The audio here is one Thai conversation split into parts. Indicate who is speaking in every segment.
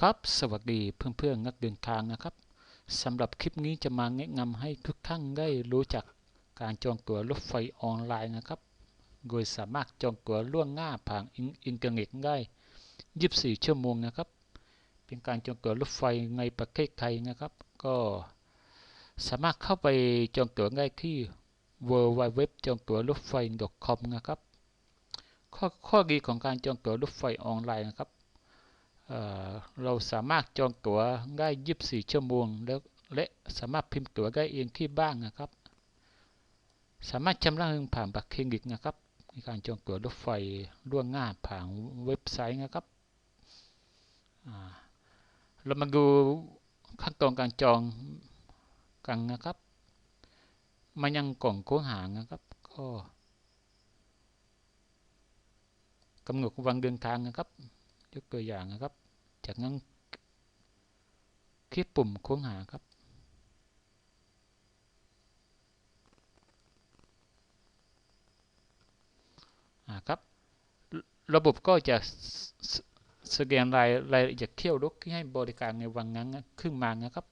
Speaker 1: ครับ สวัสดีเพื่อนๆนักเดินทางนะครับสำหรับคลิปนี้จะมาแนะนำให้ทุกท่านได้รู้จักการจองตั๋วรถไฟออนไลน์นะครับ โดยสามารถจองตั๋วล่วงหน้าผ่านอินเทอร์เน็ตได้ 24 ชั่วโมงนะครับ เป็นการจองตั๋วรถไฟในประเทศไทยนะครับ ก็สามารถเข้าไปจองตั๋วได้ที่ w w w จองตั๋วรถไฟ .com นะครับ ข้อข้อดีของการจองตั๋วรถไฟออนไลน์นะครับ เราสามารถจองตั๋วได้24 ชั่วโมงแล้วและสามารถพิมพ์ตั๋วได้เองที่บ้านนะครับ สามารถชำระเงินผ่านบัตรเครดิตนะครับในการจองตั๋วรถไฟล่วงหน้าผ่านเว็บไซต์นะครับ เรามาดูขั้นตอนการจองกันนะครับ มายังกล่องค้นหานะครับ ก็กำหนดวันเดินทางนะครับ ยกตัวอย่างนะครับ จากนั้นคลิกปุ่มค้นหาครับ ครับ ระบบก็จะสแกนรายรายละเอียดเที่ยวรถที่ให้บริการในวันนั้นขึ้นมานะครับ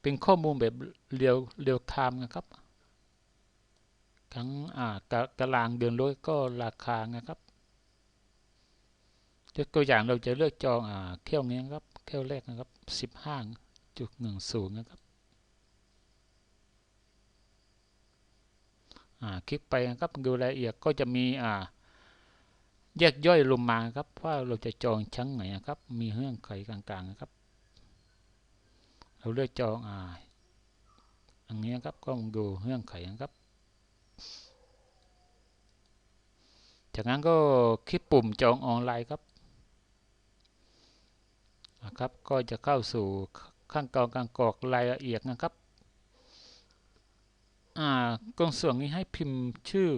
Speaker 1: เป็นข้อมูลแบบเรียวเรียวไทม์นะครับ ทั้งตารางเดินรถก็ราคานะครับยกตัวอย่างเราจะเลือกจองอ่าเที่ยวนี้ครับเที่ยวแรกนะครับสิบห้าจุดหนึ่งศูนย์นะครับอ่าคลิกไปนะครับดูรายละเอียดก็จะมีอ่าแยกย่อยลงมาครับว่าเราจะจองชั้นไหนนะครับ มีเงื่อนไขกลางๆนะครับ เราเลือกจองอ่าอันนี้ครับก็ดูเงื่อนไขนะครับ จากนั้นก็คลิกปุ่มจองออนไลน์ครับนะครับ ก็จะเข้าสู่ขั้นตอนการกรอกรายละเอียดนะครับกองส่วนนี้ให้พิมพ์ชื่อ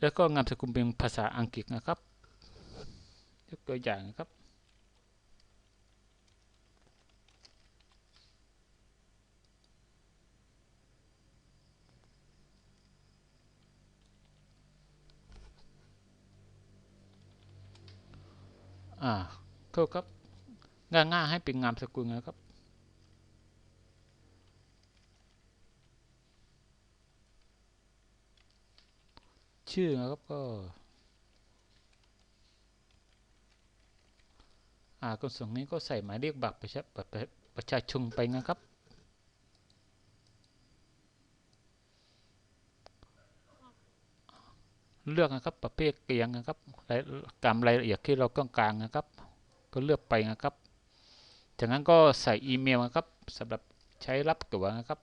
Speaker 1: แล้วก็งามสกุลเป็นภาษาอังกฤษนะครับยกตัวอย่างนะครับ อ่าโทษครับง่ายๆให้เป็นงามสกุลนะครับชื่อนะครับก็อ่ากนส่งนี้ก็ใส่หมายเลขบัตรประชาประชาชนไปนะครับ เลือกนะครับประเภทเกียงนะครับตามรายละเอียดที่เราต้องการนะครับ ก็เลือกไปนะครับจากนั้นก็ใส่อีเมลนะครับสำหรับใช้รับตั๋วนะครับ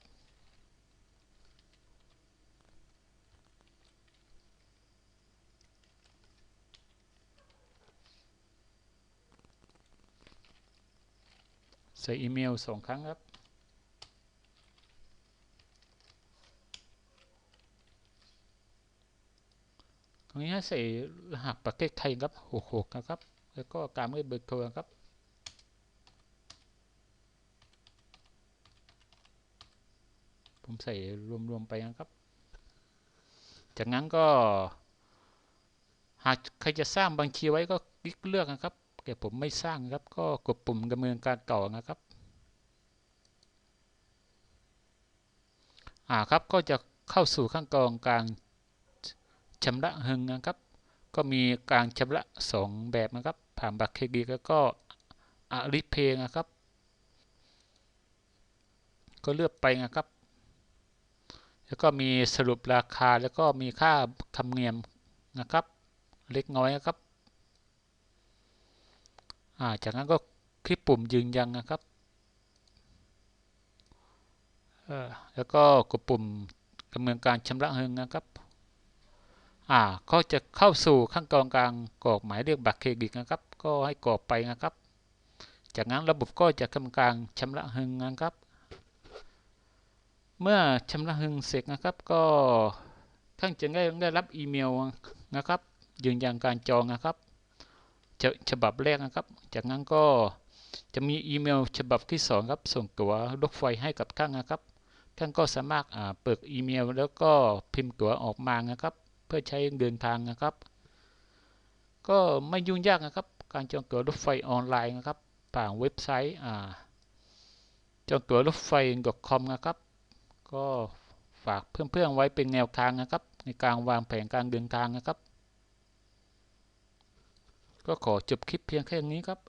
Speaker 1: ใส่อีเมลสองครั้งครับ รงนี้ให้ใส่รหัสประเทศไทยครับ66นะครับ แล้วก็การไม่เบอร์โทรครับผมใส่รวมๆไปนะครับ จากนั้นก็ หากใครจะสร้างบัญชีไว้ก็คลิกเลือกนะครับ แต่ผมไม่สร้างครับ ก็กดปุ่มดำเนินการต่อนะครับ อ่าครับก็จะเข้าสู่ขั้นตอนการ ชำระเงินนะครับ ก็มีการชำระ 2 แบบนะครับ ผ่านบัตรเครดิตแล้วก็อาริเพย์นะครับ ก็เลือกไปนะครับ แล้วก็มีสรุปราคาแล้วก็มีค่าธรรมเนียมนะครับ เล็กน้อยนะครับจากนั้นก็คลิกปุ่มยืนยันนะครับแล้วก็กดปุ่มดำเนินการชำระเงินนะครับ อ่าก็จะเข้าสู่ขั้นตอนการกรอกหมายเลขบัตรเครดิตนะครับ ก็ให้กรอกไปนะครับ จากนั้นระบบก็จะทำการชำระเงินนะครับ เมื่อชำระเงินเสร็จนะครับ ก็ท่านจะได้ได้รับอีเมลนะครับ ยืนยันการจองนะครับฉบับแรกนะครับ จากนั้นก็จะมีอีเมลฉบับที่ 2 ครับ ส่งตั๋วรถไฟให้กับท่านนะครับ ท่านก็สามารถเปิดอีเมล แล้วก็พิมพ์ตั๋วออกมานะครับ พื่อใช้เดินทางนะครับ ก็ไม่ยุ่งยากนะครับ การจองตั๋วรถไฟออนไลน์นะครับผ่านเว็บไซต์อ่าจองตั๋วรถไฟ .com นะครับ ก็ฝากเพื่อนๆไว้เป็นแนวทางนะครับ ในการวางแผนการเดินทางนะครับ ก็ขอจบคลิปเพียงแค่นี้ครับ